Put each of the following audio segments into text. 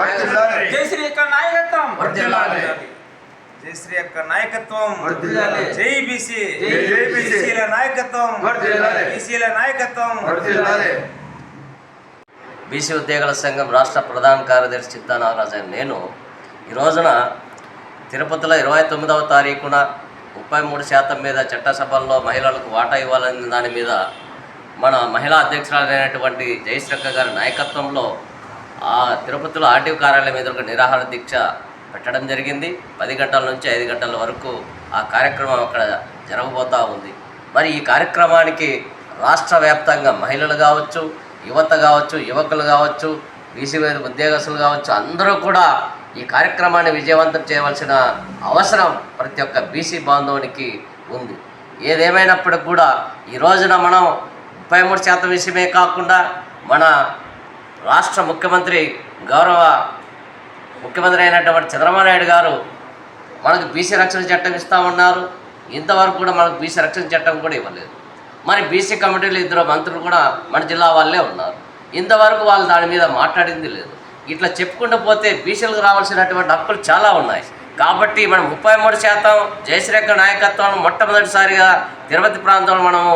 వర్ధిల్లాలి. జయశ్రీ యొక్క నాయకత్వం. జయశ్రీ యొక్క నాయకత్వం. జై బీసీ జై బీసీ. బీసీల నాయకత్వం. బీసీల నాయకత్వం. బీసీ ఉద్యోగుల సంఘం రాష్ట్ర ప్రధాన కార్యదర్శి చిత్తా నాగరాజు అయిన నేను ఈ రోజున తిరుపతిలో ఇరవై తొమ్మిదవ తారీఖున ముప్పై మూడు శాతం మీద చట్టసభల్లో మహిళలకు వాటా ఇవ్వాలనే దాని మీద మన మహిళా అధ్యక్షురాలైనటువంటి జయశ్రక్క గారి నాయకత్వంలో ఆ తిరుపతిలో ఆర్టీఓ కార్యాలయం ఎదురుగా నిరాహార దీక్ష పెట్టడం జరిగింది. పది గంటల నుంచి ఐదు గంటల వరకు ఆ కార్యక్రమం అక్కడ జరగబోతూ ఉంది. మరి ఈ కార్యక్రమానికి రాష్ట్ర వ్యాప్తంగా మహిళలు కావచ్చు యువత కావచ్చు యువకులు కావచ్చు బీసీ ఉద్యోగస్తులు కావచ్చు అందరూ కూడా ఈ కార్యక్రమాన్ని విజయవంతం చేయవలసిన అవసరం ప్రతి ఒక్క బీసీ బాంధవునికి ఉంది. ఏదేమైనప్పటికి కూడా ఈ రోజున మనం ముప్పై మూడు శాతం విషయమే కాకుండా మన రాష్ట్ర ముఖ్యమంత్రి గౌరవ ముఖ్యమంత్రి అయినటువంటి చంద్రబాబు నాయుడు గారు మనకు బీసీ రక్షణ చట్టం ఇస్తామన్నారు ఇంతవరకు కూడా మనకు బీసీ రక్షణ చట్టం కూడా ఇవ్వలేదు. మరి బీసీ కమిటీలు ఇద్దరు మంత్రులు కూడా మన జిల్లా వాళ్ళే ఉన్నారు. ఇంతవరకు వాళ్ళు దాని మీద మాట్లాడింది లేదు. ఇట్లా చెప్పుకుంటూ పోతే బీసీలకు రావాల్సినటువంటి హక్కులు చాలా ఉన్నాయి. కాబట్టి మనం ముప్పై మూడు శాతం జయశ్రేఖ నాయకత్వం మొట్టమొదటిసారిగా తిరుపతి ప్రాంతంలో మనము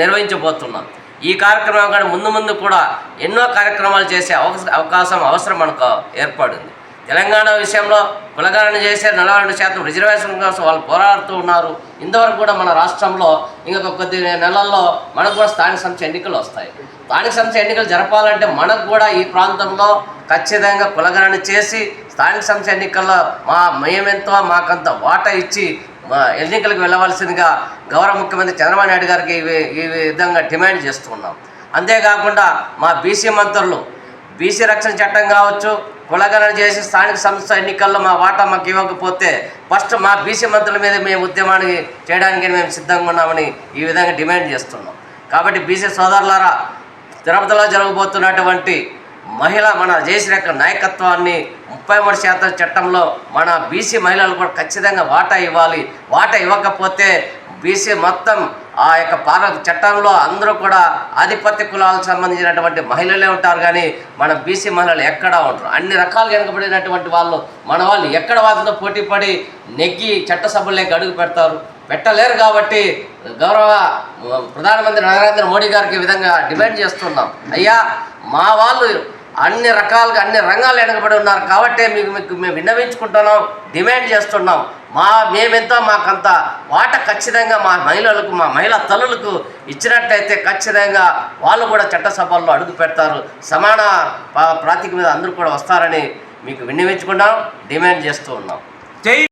నిర్వహించబోతున్నాం. ఈ కార్యక్రమం కానీ ముందు ముందు కూడా ఎన్నో కార్యక్రమాలు చేసే అవకాశం అవసరం మనకు ఏర్పడింది. తెలంగాణ విషయంలో కులగణన చేసే నలభై రెండు శాతం రిజర్వేషన్ కోసం వాళ్ళు పోరాడుతూ ఉన్నారు. ఇంతవరకు కూడా మన రాష్ట్రంలో ఇంకొక కొద్ది నెలల్లో మనకు కూడా స్థానిక సంస్థ ఎన్నికలు వస్తాయి. స్థానిక సంస్థ ఎన్నికలు జరపాలంటే మనకు కూడా ఈ ప్రాంతంలో ఖచ్చితంగా కులగణన చేసి స్థానిక సంస్థ ఎన్నికల్లో మా మేమెంతో మాకంత వాటా ఇచ్చి ఎన్నికలకు వెళ్ళవలసిందిగా గౌరవ ముఖ్యమంత్రి చంద్రబాబు నాయుడు గారికి ఈ విధంగా డిమాండ్ చేస్తున్నాం. అంతేకాకుండా మా బీసీ మంత్రులు బీసీ రక్షణ చట్టం కావచ్చు కులగణన చేసి స్థానిక సంస్థ ఎన్నికల్లో మా వాటా మాకు ఇవ్వకపోతే ఫస్ట్ మా బీసీ మంత్రుల మీద మేము ఉద్యమాన్ని చేయడానికి మేము సిద్ధంగా ఉన్నామని ఈ విధంగా డిమాండ్ చేస్తున్నాం. కాబట్టి బీసీ సోదరులారా తిరుపతిలో జరగబోతున్నటువంటి మహిళ మన చేసిన యొక్క నాయకత్వాన్ని ముప్పై మూడు శాతం చట్టంలో మన బీసీ మహిళలు కూడా ఖచ్చితంగా వాటా ఇవ్వాలి. వాటా ఇవ్వకపోతే బీసీ మొత్తం ఆ యొక్క పార చట్టంలో అందరూ కూడా ఆధిపత్య కులాలకు సంబంధించినటువంటి మహిళలే ఉంటారు కానీ మన బీసీ మహిళలు ఎక్కడా ఉంటారు అన్ని రకాలు వెనుకబడినటువంటి వాళ్ళు మన వాళ్ళు ఎక్కడ వాళ్ళతో పోటీ పడి నెగ్గి చట్టసభల్లోకి అడుగు పెడతారు. పెట్టలేరు కాబట్టి గౌరవ ప్రధానమంత్రి నరేంద్ర మోడీ గారికి విధంగా డిమాండ్ చేస్తున్నాం. అయ్యా మా వాళ్ళు అన్ని రకాలుగా అన్ని రంగాలు వెనకబడి ఉన్నారు. కాబట్టి మీకు మీకు మేము విన్నవించుకుంటున్నాం డిమాండ్ చేస్తున్నాం. మా మేమెంతో మాకంత వాట ఖచ్చితంగా మా మహిళలకు మా మహిళా తల్లులకు ఇచ్చినట్టయితే ఖచ్చితంగా వాళ్ళు కూడా చట్టసభల్లో అడుగు పెడతారు. సమాన పా- ప్రాతిక మీద అందరూ కూడా వస్తారని మీకు విన్నవించుకున్నాం డిమాండ్ చేస్తూ ఉన్నాం. జై